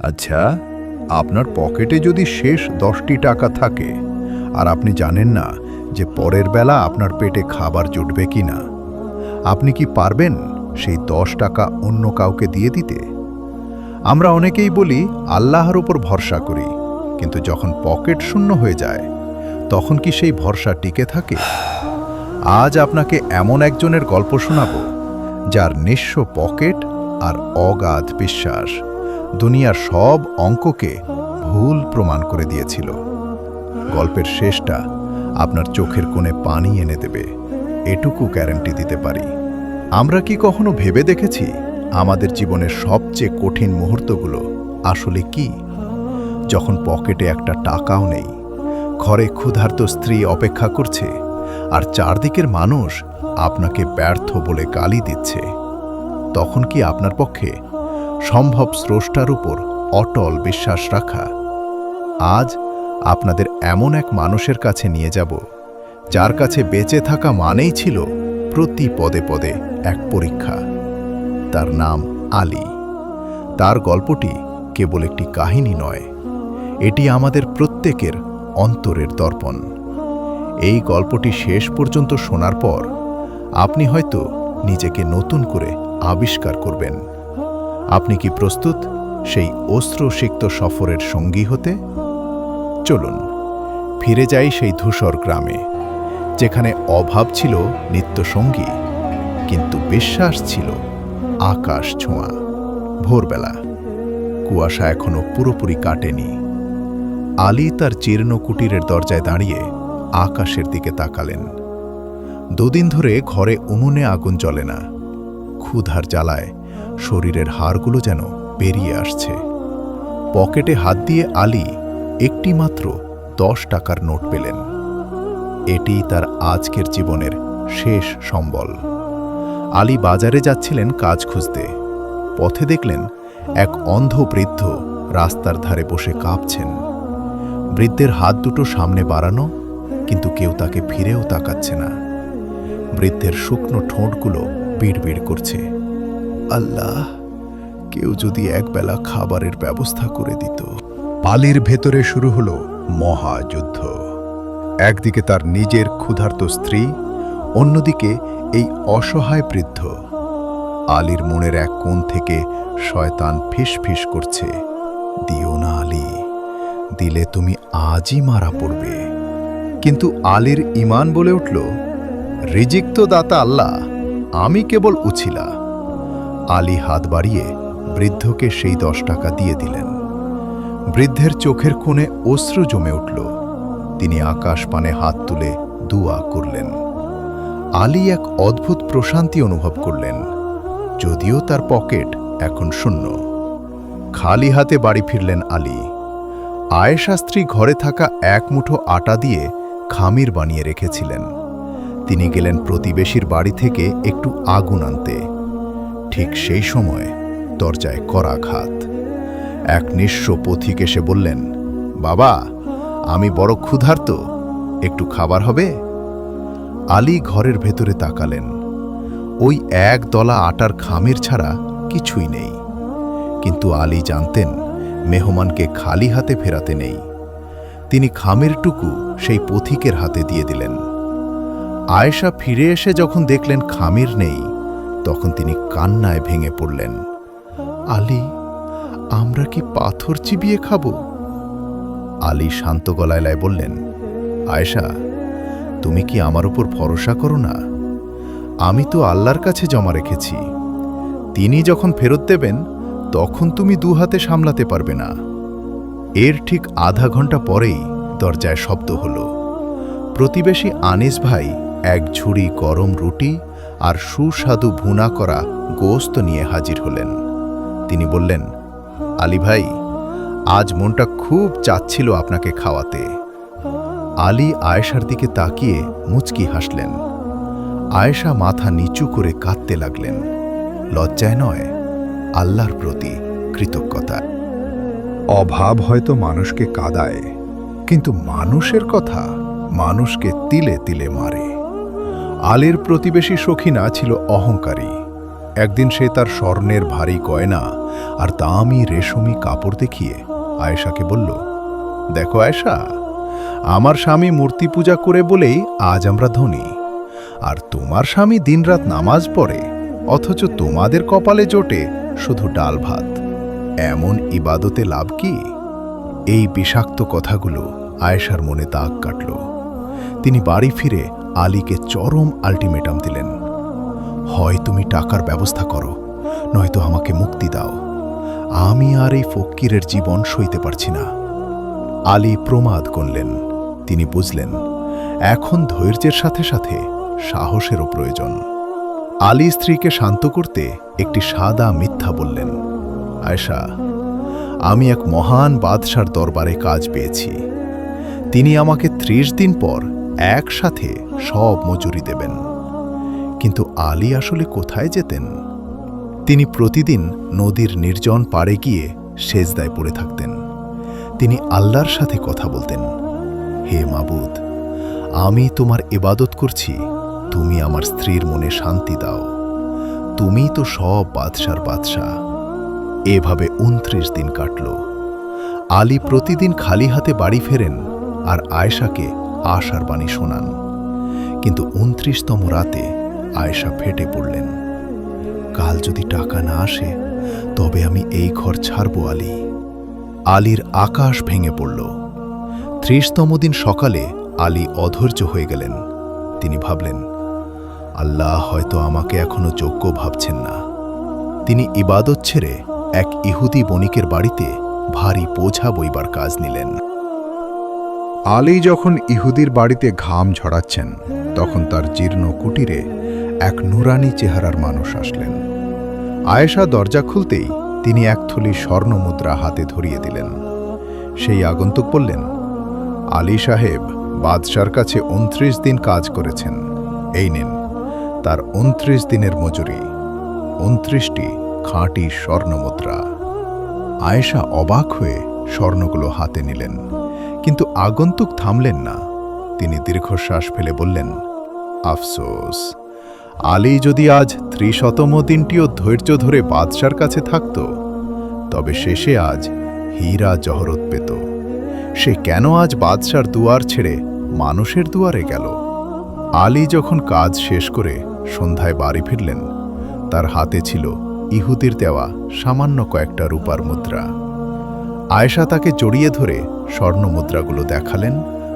আচ্ছা আপনার পকেটে যদি শেষ দশটি টাকা থাকে, আর আপনি জানেন না যে পরের বেলা আপনার পেটে খাবার জুটবে কি না, আপনি কি পারবেন সেই দশ টাকা অন্য কাউকে দিয়ে দিতে? আমরা অনেকেই বলি, আল্লাহর উপর ভরসা করি, কিন্তু যখন পকেট শূন্য হয়ে যায়, তখন কি সেই ভরসা টিকে থাকে? আজ আপনাকে এমন একজনের গল্প শোনাব, যার নিঃস্ব পকেট আর অগাধ বিশ্বাস। দুনিয়ার সব অঙ্ককে ভুল প্রমাণ করে দিয়েছিল। গল্পের শেষটা আপনার চোখের কোণে পানি এনে দেবে। এটুকু গ্যারান্টি দিতে পারি। আমরা কি কখনো ভেবে দেখেছি আমাদের জীবনের সবচেয়ে কঠিন মুহূর্তগুলো আসলে কি? যখন পকেটে একটা টাকাও নেই, ঘরে ক্ষুধার্ত স্ত্রী অপেক্ষা করছে, আর চারদিকের মানুষ আপনাকে ব্যর্থ বলে গালি দিচ্ছে, তখন কি আপনার পক্ষে সম্ভব স্রষ্টার উপর অটল বিশ্বাস রাখা। আজ আপনাদের এমন এক মানুষের কাছে নিয়ে যাব, যার কাছে বেঁচে থাকা মানেই ছিল প্রতি পদে পদে এক পরীক্ষা। তার নাম আলী। তার গল্পটি কেবল একটি কাহিনী নয়, এটি আমাদের প্রত্যেকের অন্তরের দর্পণ। এই গল্পটি শেষ পর্যন্ত শোনার পর আপনি হয়তো নিজেকে নতুন করে আবিষ্কার করবেন। আপনি কি প্রস্তুত সেই অস্ত্রসিক্ত সফরের সঙ্গী হতে? চলুন, ফিরে যাই সেই ধূসর গ্রামে, যেখানে অভাব ছিল নিত্যসঙ্গী, কিন্তু বিশ্বাস ছিল আকাশ ছোঁয়া, ভোরবেলা। কুয়াশা এখনও পুরোপুরি কাটেনি। আলী তার জীর্ণ কুটিরের দরজায় দাঁড়িয়ে আকাশের দিকে তাকালেন। দুদিন ধরে ঘরে উনুনে আগুন জ্বলে না। ক্ষুধার জ্বালায় শরীরের হাড়গুলো যেন বেরিয়ে আসছে। পকেটে হাত দিয়ে আলী একটি মাত্র দশ টাকার নোট পেলেন। এটি তার আজকের জীবনের শেষ সম্বল। আলী বাজারে যাচ্ছিলেন কাজ খুঁজতে। পথে দেখলেন এক অন্ধ বৃদ্ধ রাস্তার ধারে বসে কাঁপছেন। বৃদ্ধের হাত দুটো সামনে বাড়ানো, কিন্তু কেউ তাকে ফিরেও তাকাচ্ছে না। বৃদ্ধের শুকনো ঠোঁটগুলো বিড়বিড় করছে। আল্লাহ, কেউ যদি একবেলা খাবারের ব্যবস্থা করে দিত। পালির ভেতরে শুরু হলো মহাযুদ্ধ। একদিকে তার নিজের ক্ষুধার্ত স্ত্রী, অন্যদিকে এই অসহায় বৃদ্ধ। আলীর মনের এক কোণ থেকে শয়তান ফিস ফিস করছে, দিও না আলী, দিলে তুমি আজই মারা পড়বে। কিন্তু আলীর ইমান বলে উঠল, রিজিক তো দাতা আল্লাহ, আমি কেবল উছিলা। আলী হাত বাড়িয়ে বৃদ্ধকে সেই দশ টাকা দিয়ে দিলেন। বৃদ্ধের চোখের কোণে অশ্রু জমে উঠল। তিনি আকাশ পানে হাত তুলে দুয়া করলেন। আলী এক অদ্ভুত প্রশান্তি অনুভব করলেন, যদিও তার পকেট এখন শূন্য। খালি হাতে বাড়ি ফিরলেন আলী। আয়েশা স্ত্রী ঘরে থাকা এক মুঠো আটা দিয়ে খামির বানিয়ে রেখেছিলেন। তিনি গেলেন প্রতিবেশীর বাড়ি থেকে একটু আগুন আনতে। ঠিক সেই সময় দরজায় করাঘাত। এক নিঃস্ব পথিক এসে বললেন, বাবা, আমি বড় ক্ষুধার্ত, একটু খাবার হবে? আলী ঘরের ভেতরে তাকালেন। ওই এক দলা আটার খামির ছাড়া কিছুই নেই। কিন্তু আলী জানতেন, মেহমানকে খালি হাতে ফেরাতে নেই। তিনি খামিরটুকু সেই পথিকের হাতে দিয়ে দিলেন। আয়েশা ফিরে এসে যখন দেখলেন খামির নেই তখন তিনি কান্নায় ভেঙে পড়লেন। আলী, আমরা কি পাথর চিবিয়ে খাব? আলী শান্ত গলায় বললেন, আয়েশা, তুমি কি আমার উপর ভরসা করো না? আমি তো আল্লাহর কাছে জমা রেখেছি। তিনি যখন ফেরত দেবেন, তখন তুমি দু হাতে সামলাতে পারবে না। এর ঠিক আধা ঘণ্টা পরেই দরজায় শব্দ হলো। প্রতিবেশী আনিস ভাই এক ঝুড়ি গরম রুটি আর সুস্বাদু ভুনা করা গোস্ত নিয়ে হাজির হলেন। তিনি বললেন, আলী ভাই, আজ মনটা খুব চাচ্ছিল আপনাকে খাওয়াতে। আলী আয়েশার দিকে তাকিয়ে মুচকি হাসলেন। আয়েশা মাথা নিচু করে কাঁদতে লাগলেন। লজ্জায় নয়, আল্লাহর প্রতি কৃতজ্ঞতা। অভাব হয়তো মানুষকে কাদায়, কিন্তু মানুষের কথা মানুষকে তিলে তিলে মারে। আলীর প্রতিবেশী সখিনা ছিল অহংকারী। একদিন সে তার স্বর্ণের ভারী গয়না আর দামি রেশমি কাপড় দেখিয়ে আয়েশাকে বলল, দেখো আয়েশা, আমার স্বামী মূর্তি পূজা করে বলেই আজ আমরা ধনী। আর তোমার স্বামী দিনরাত নামাজ পড়ে, অথচ তোমাদের কপালে জোটে শুধু ডাল ভাত। এমন ইবাদতে লাভ কি? এই বিষাক্ত কথাগুলো আয়েশার মনে দাগ কাটল। তিনি বাড়ি ফিরে আলীকে চরম আল্টিমেটাম দিলেন। হয় তুমি টাকার ব্যবস্থা করো, নয়তো আমাকে মুক্তি দাও। আমি আর এই ফকিরের জীবন সইতে পারছি না। আলী প্রমাদ করলেন। তিনি বুঝলেন, এখন ধৈর্যের সাথে সাথে সাহসেরও প্রয়োজন। আলী স্ত্রীকে শান্ত করতে একটি সাদা মিথ্যা বললেন, আয়শা, আমি এক মহান বাদশার দরবারে কাজ পেয়েছি। তিনি আমাকে ত্রিশ দিন পর একসাথে সব মজুরি দেবেন। কিন্তু আলী আসলে কোথায় যেতেন? তিনি প্রতিদিন নদীর নির্জন পাড়ে গিয়ে সেজদায় পড়ে থাকতেন। তিনি আল্লাহর সাথে কথা বলতেন। হে মাবুদ, আমি তোমার ইবাদত করছি, তুমি আমার স্ত্রীর মনে শান্তি দাও। তুমি তো সব বাদশার বাদশাহ। এভাবে উনত্রিশ দিন কাটল। আলী প্রতিদিন খালি হাতে বাড়ি ফেরেন আর আয়েশাকে আশার বাণী শোনান। কিন্তু উনত্রিশতম রাতে আয়েশা ফেটে পড়লেন। কাল যদি টাকা না আসে, তবে আমি এই ঘর ছাড়ব আলী। আলীর আকাশ ভেঙে পড়ল। ত্রিশতম দিন সকালে আলী অধৈর্য হয়ে গেলেন। তিনি ভাবলেন, আল্লাহ হয়তো আমাকে এখনও যোগ্য ভাবছেন না। তিনি ইবাদত ছেড়ে এক ইহুদি বণিকের বাড়িতে ভারী বোঝা বইবার কাজ নিলেন। আলী যখন ইহুদির বাড়িতে ঘাম ঝরাচ্ছেন, তখন তার জীর্ণ কুটিরে এক নুরানি চেহারার মানুষ আসলেন। আয়েশা দরজা খুলতেই তিনি এক থলি স্বর্ণমুদ্রা হাতে ধরিয়ে দিলেন। সেই আগন্তুক বললেন, আলী সাহেব, বাদশার কাছে উনত্রিশ দিন কাজ করেছেন। এই নিন, তার উনত্রিশ দিনের মজুরি। উনত্রিশটি খাঁটি স্বর্ণমুদ্রা আয়েশা অবাক হয়ে স্বর্ণগুলো হাতে নিলেন। কিন্তু আগন্তুক থামলেন না। তিনি দীর্ঘশ্বাস ফেলে বললেন, আফসোস, আলী যদি আজ ত্রিশতম দিনটিও ধৈর্য ধরে বাদশার কাছে থাকত, তবে শেষে আজ হীরা জহরত পেত। সে কেন আজ বাদশার দুয়ার ছেড়ে মানুষের দুয়ারে গেল? আলী যখন কাজ শেষ করে সন্ধ্যায় বাড়ি ফিরলেন, তার হাতে ছিল ইহুদির দেওয়া সামান্য কয়েকটা রূপার মুদ্রা। আয়েশা তাকে জড়িয়ে ধরে স্বর্ণ মুদ্রাগুলো দেখালেন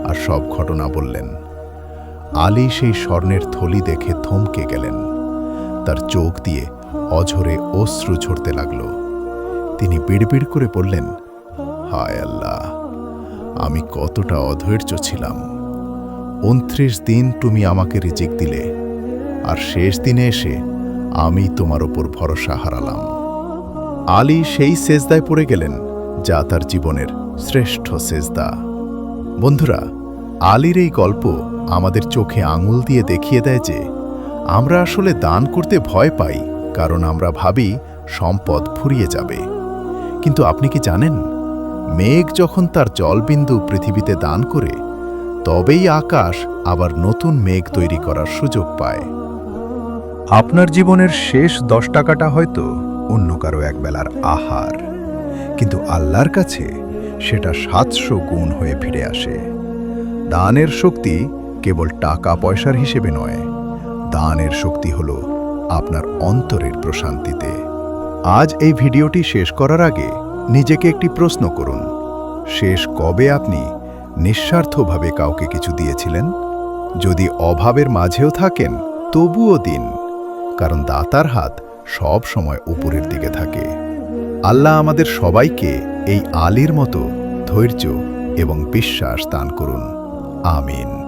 আর সব ঘটনা বললেন। আলী সেই স্বর্ণের থলি দেখে থমকে গেলেন। তার চোখ দিয়ে অঝরে অশ্রু ঝরতে লাগল। তিনি বিড়বিড় করে বললেন, হায় আল্লাহ, আমি কতটা অধৈর্য ছিলাম। উনত্রিশ দিন তুমি আমাকে রিজিক দিলে, আর শেষ দিনে এসে আমি তোমার ওপর ভরসা হারালাম। আলী সেই সেজদায় পড়ে গেলেন। যা তার জীবনের শ্রেষ্ঠ সেজদা। বন্ধুরা, আলীর এই গল্প আমাদের চোখে আঙুল দিয়ে দেখিয়ে দেয় যে, আমরা আসলে দান করতে ভয় পাই, কারণ আমরা ভাবি সম্পদ ফুরিয়ে যাবে। কিন্তু আপনি কি জানেন, মেঘ যখন তার জলবিন্দু পৃথিবীতে দান করে, তবেই আকাশ আবার নতুন মেঘ তৈরি করার সুযোগ পায়। আপনার জীবনের শেষ দশ টাকাটা হয়তো অন্য কারও একবেলার আহার। কিন্তু আল্লাহর কাছে সেটা সাতশো গুণ হয়ে ফিরে আসে। দানের শক্তি কেবল টাকা পয়সার হিসেবে নয়, দানের শক্তি হল আপনার অন্তরের প্রশান্তিতে। আজ এই ভিডিওটি শেষ করার আগে নিজেকে একটি প্রশ্ন করুন, শেষ কবে আপনি নিঃস্বার্থভাবে কাউকে কিছু দিয়েছিলেন? যদি অভাবের মাঝেও থাকেন, তবুও দিন, কারণ দাতার হাত সব সময় উপরের দিকে থাকে। আল্লাহ আমাদের সবাইকে এই আলীর মতো ধৈর্য এবং বিশ্বাস দান করুন। আমিন।